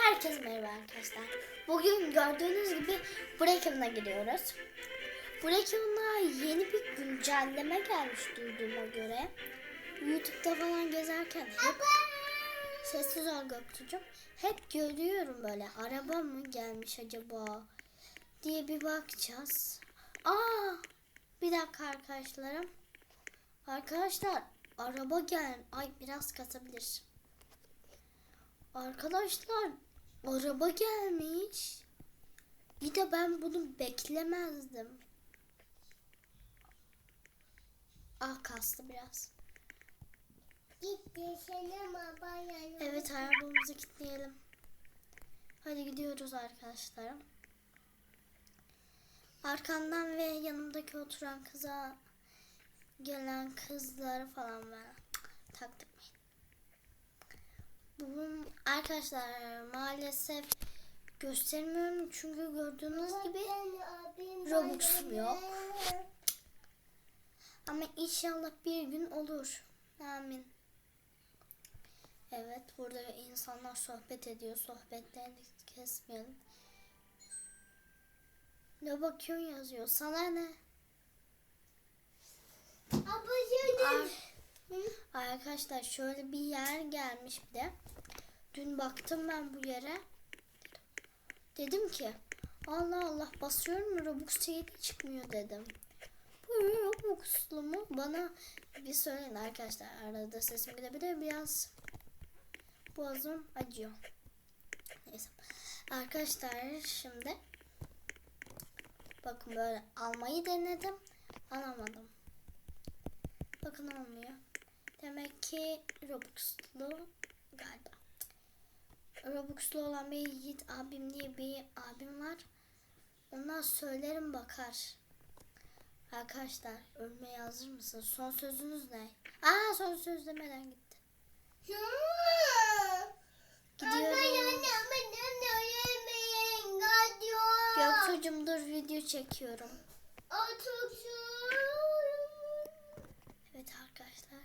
Herkese merhaba arkadaşlar. Bugün gördüğünüz gibi Breaken'a giriyoruz. Breaken'a yeni bir güncelleme gelmiş duyduğuma göre. YouTube'da falan gezerken hep sessiz ol Göktuğ'cum. Hep görüyorum böyle araba mı gelmiş acaba diye bir bakacağız. Aa bir dakika arkadaşlarım. Arkadaşlar araba gel. Ay biraz kasabilir. Arkadaşlar araba gelmiş. Bir de ben bunu beklemezdim. Ah kastı biraz. Git geçelim abaya. Evet arabamızı kilitleyelim. Hadi gidiyoruz arkadaşlarım. Arkamdan ve yanımdaki oturan kıza gelen kızları falan var. Taktırmayın. Bugün arkadaşlar maalesef göstermiyorum çünkü gördüğünüz gibi Robux'um yok. ama inşallah bir gün olur. Amin. Evet burada insanlar sohbet ediyor. Sohbetlerini kesmeyelim. Ne bakıyorsun yazıyor. Sana ne? Abaya Ar- Arkadaşlar şöyle bir yer gelmiş bir de. Dün baktım ben bu yere. Dedim ki Allah Allah basıyorum Robux şeyi çıkmıyor dedim. Bu Robux'lu mu? Bana bir söyleyin arkadaşlar. Arada sesim gidebilir biraz. Boğazım acıyor. Neyse. Arkadaşlar şimdi bakın böyle almayı denedim. Alamadım. Bakın olmuyor. Demek ki Robux'lu galiba. Robux'lu olan bir Yiğit abim diye bir abim var. Ondan söylerim bakar. Arkadaşlar ölmeye hazır mısınız? Son sözünüz ne? Aa son söz demeden gitti. Gidiyoruz. Gökçe'cim dur video çekiyorum. Evet arkadaşlar.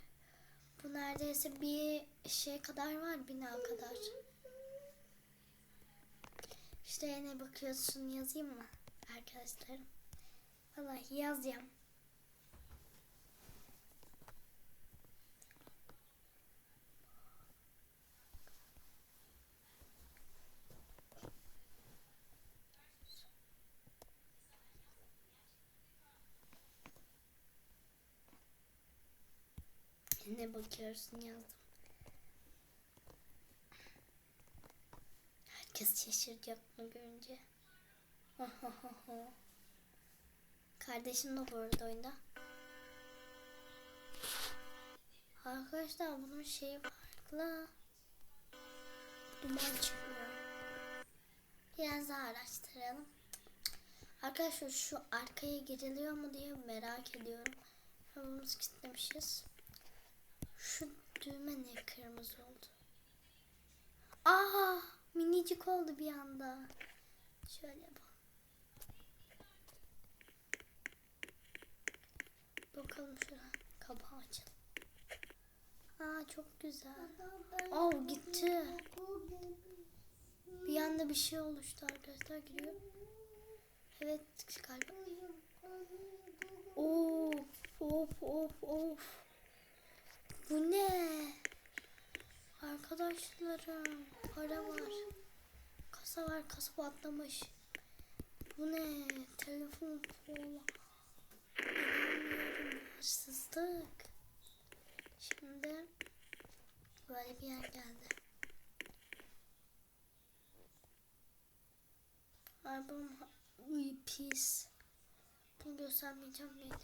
Bu neredeyse bir şey kadar var bina kadar. İşte ne bakıyorsun yazayım mı arkadaşlarım? Vallahi yazacağım. Ne bakıyorsun yazdım. Herkes şaşıracak bunu görünce. Kardeşim de bu arada oyunda. Arkadaşlar bunun şeyi farklı. Duman çıkmıyor. Biraz daha araştıralım. Arkadaşlar şu arkaya giriliyor mu diye merak ediyorum. Arabamızı kilitlemişiz. Şu düğme ne kırmızı oldu. Minicik oldu bir anda. Şöyle bak. Bakalım şuna. Kapağı açalım. Aa çok güzel. Oh gitti. Bir anda bir şey oluştu arkadaşlar giriyor. Evet galiba. Of of of of. Bu ne? Arkadaşlarım para var. Kasa var kasa patlamış. Bu ne? Telefon. İnanmıyorum. Hırsızlık. Şimdi böyle bir yer geldi. Uy, pis. Bunu göstermeyeceğim neydi?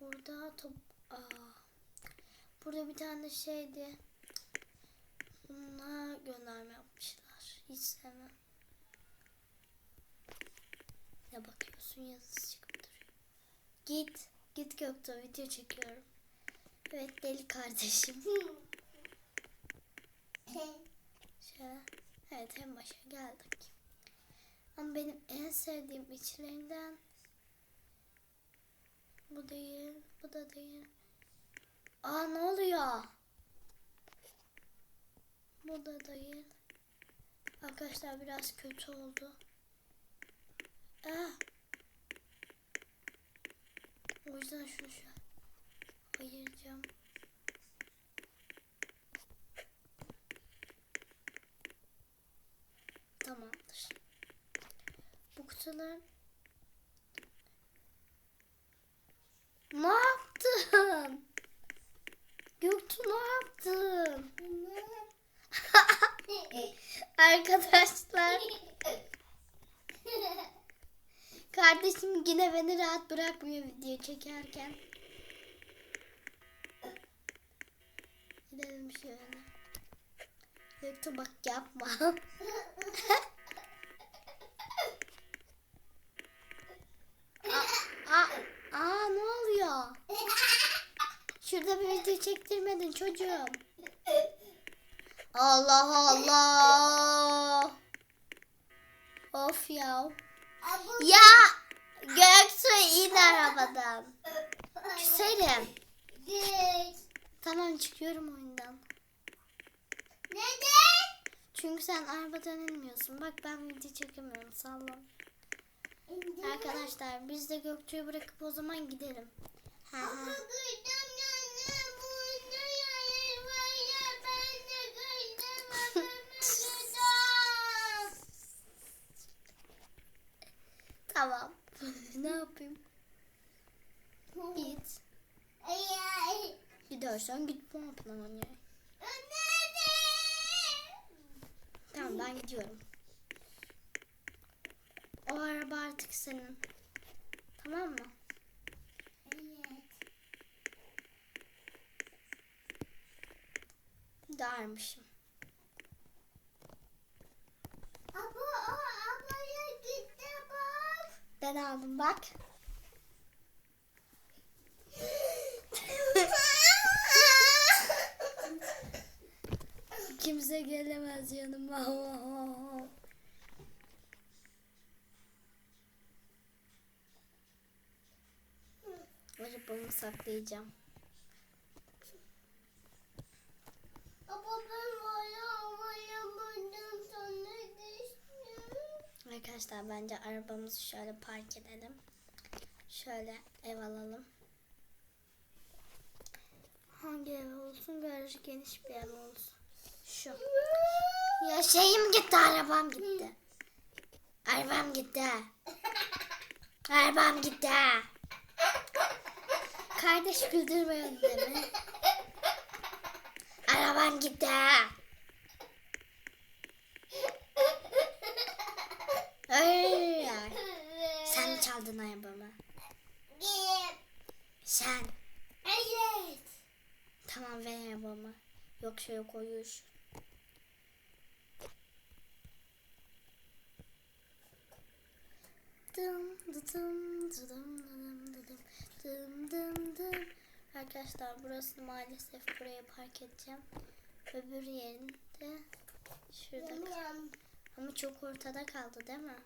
Burada top... Aa. Burada bir tane şeydi. Buna gönderme yapmışlar. Hiç sevmem. Ne bakıyorsun yazısı çıkıp duruyor. Git. Git Göktuğ video çekiyorum. Evet deli kardeşim. Şöyle. Evet en başa geldik. Ama benim en sevdiğim içlerinden bu değil, bu da değil. Aa ne oluyor? Bu da değil. Arkadaşlar biraz kötü oldu. Ah. O yüzden şunu şu ayıracağım. Tamamdır. Bu kutular Ne yaptın? Göktuğ ne yaptın? Arkadaşlar kardeşim yine beni rahat bırakmıyor video çekerken. Gidelim şöyle. Göktuğ bak yapma. aa, aa, ne oluyor? Şurada bir video çektirmedin çocuğum. Allah Allah. Of ya. Ya Göksu in arabadan. Git. Tamam çıkıyorum oyundan. Neden? Çünkü sen arabadan inmiyorsun. Bak ben video çekemiyorum. Salla. Arkadaşlar biz de Gökçe'yi bırakıp o zaman gidelim. Ha, Tamam. ne yapayım? Git. Gidersen git ne yapalım anne. Nerede? Tamam ben gidiyorum. O araba artık senin. Tamam mı? Evet. Darmışım. Aba, o abaya gitti bak. Ben aldım bak. Kimse gelemez yanıma. Arabamı saklayacağım. Aba Arkadaşlar bence arabamızı şöyle park edelim. Şöyle ev alalım. Hangi ev olsun? Garajı geniş bir ev olsun. Şu. Ya şeyim gitti, arabam gitti. Arabam gitti. Arabam gitti. Kardeş güldürmeyin deme. Arabam gitti. Sen mi çaldın arabamı? Git. Sen. Evet. Tamam ver. Yoksa yok uyuş. Dım dıdım dıdım dıdım dıdım dım dım dım. Arkadaşlar burası maalesef buraya park edeceğim. Öbür yerinde şurada. Ama çok ortada kaldı değil mi?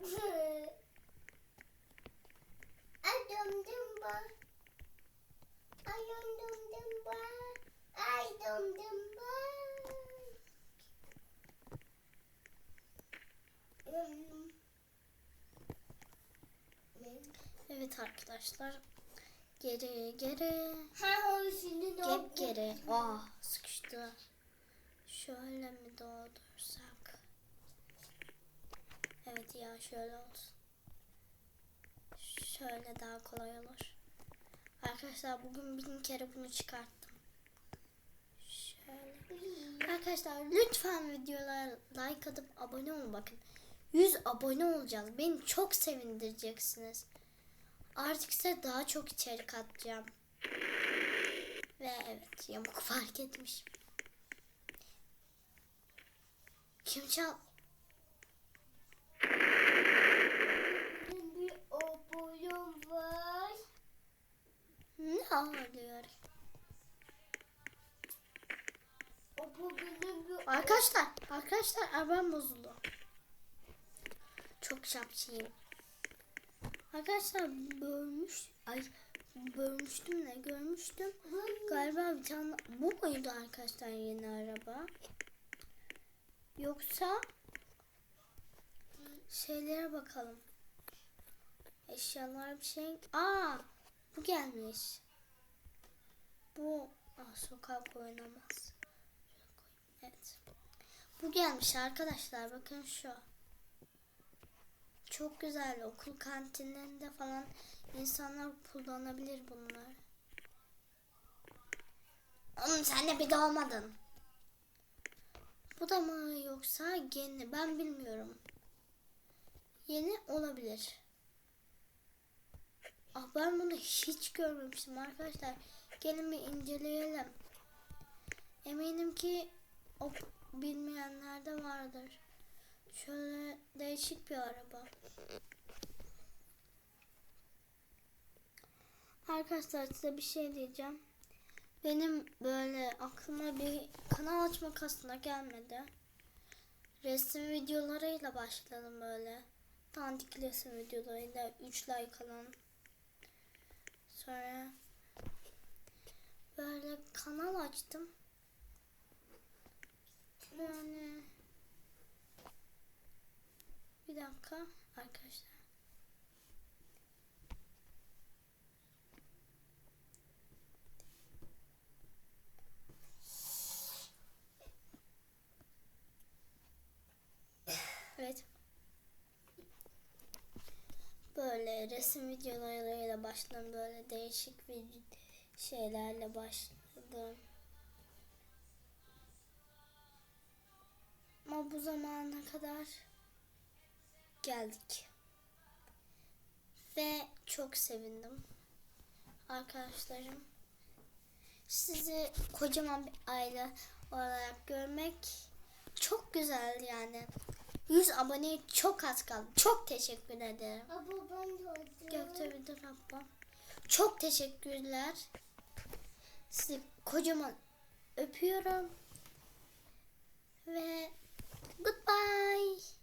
Ay dum dum ba. Ay dum dum dum ba. Ay dum dum ba. Evet arkadaşlar. Geri geri. Ha hoşunu Gep geri. Ah sıkıştı. Şöyle mi doldursak? Evet ya şöyle olsun. Şöyle daha kolay olur. Arkadaşlar bugün bin kere bunu çıkarttım. Şöyle. Arkadaşlar lütfen videolara like atıp abone olun bakın. 100 abone olacağız. Beni çok sevindireceksiniz. Artık size daha çok içerik atacağım. Ve evet yamuk fark etmiş. Kim çal? Bir okulum var. Ne bir Arkadaşlar, arkadaşlar arabam bozuldu. Çok şapşiyim. Arkadaşlar bölmüş, ay bölmüştüm ne görmüştüm. Galiba bir tane bu muydu arkadaşlar yeni araba? Yoksa şeylere bakalım. Eşyalar bir şey. Aa, bu gelmiş. Bu Aa, sokak oynamaz. Evet. Bu gelmiş arkadaşlar. Bakın şu. Çok güzel. Okul kantinlerinde falan insanlar kullanabilir bunları. Oğlum sen de bir de. Bu da mı yoksa yeni? Ben bilmiyorum. Yeni olabilir. Ah ben bunu hiç görmemiştim arkadaşlar. Gelin bir inceleyelim. Eminim ki o bilmeyenler de vardır. Şöyle değişik bir araba. Arkadaşlar size bir şey diyeceğim. Benim böyle aklıma bir kanal açmak aslında gelmedi. Resim videolarıyla başladım böyle. Dandik resim videolarıyla 3 like alan. Sonra böyle kanal açtım. Yani bir dakika arkadaşlar. Evet. Böyle resim videolarıyla başladım. Böyle değişik bir şeylerle başladım. Ama bu zamana kadar geldik. Ve çok sevindim. Arkadaşlarım. Sizi kocaman bir aile olarak görmek çok güzel yani. 100 aboneye çok az kaldı. Çok teşekkür ederim. Abla ben de Gökte abla. Çok teşekkürler. Sizi kocaman öpüyorum. Ve goodbye.